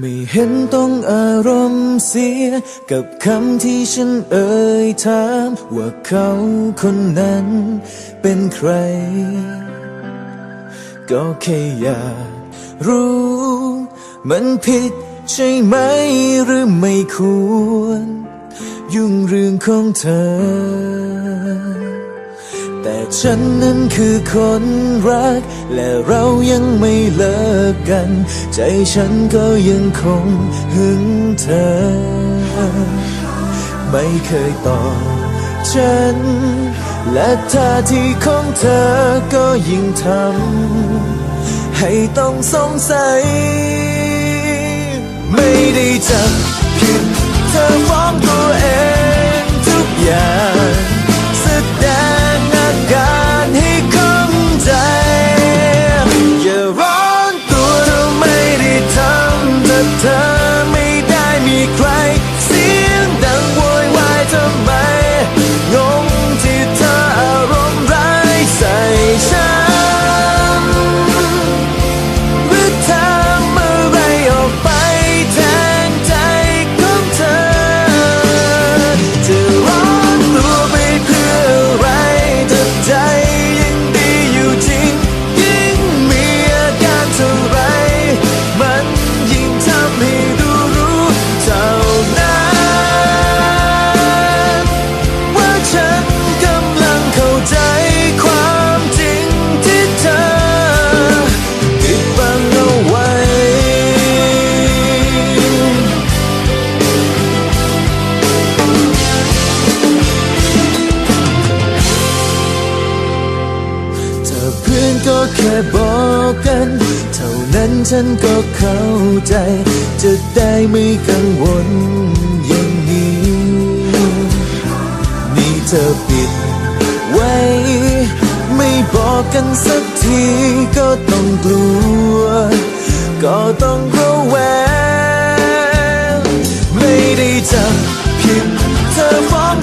ไม่เห็นต้องอารมณ์เสีย กับคำที่ฉันเอ่ยถาม ว่าเขาคนนั้นเป็นใคร ก็แค่อยากรู้ มันผิดใช่ไหมหรือไม่ควร ยุ่งเรื่องของเธอ แต่ฉันนั้นคือคนรัก และเรายังไม่เลิกกัน ใจฉันก็ยังคงหึงเธอ ไม่เคยตอบฉัน และท่าทีของเธอก็ยิ่งทำให้ต้องสงสัย ไม่ได้จับผิดเธอฟ้องตัว อนก็แค่บอกกัน เท่านั้นฉันก็เข้าใจ จะได้ไม่กังวลอย่างนี้ นี่เธอปิดไว้ ไม่บอกกันสักทีก็ต้องกลัว ก็ต้องระแวงไม่ได้จับผิดเธอฟ้อง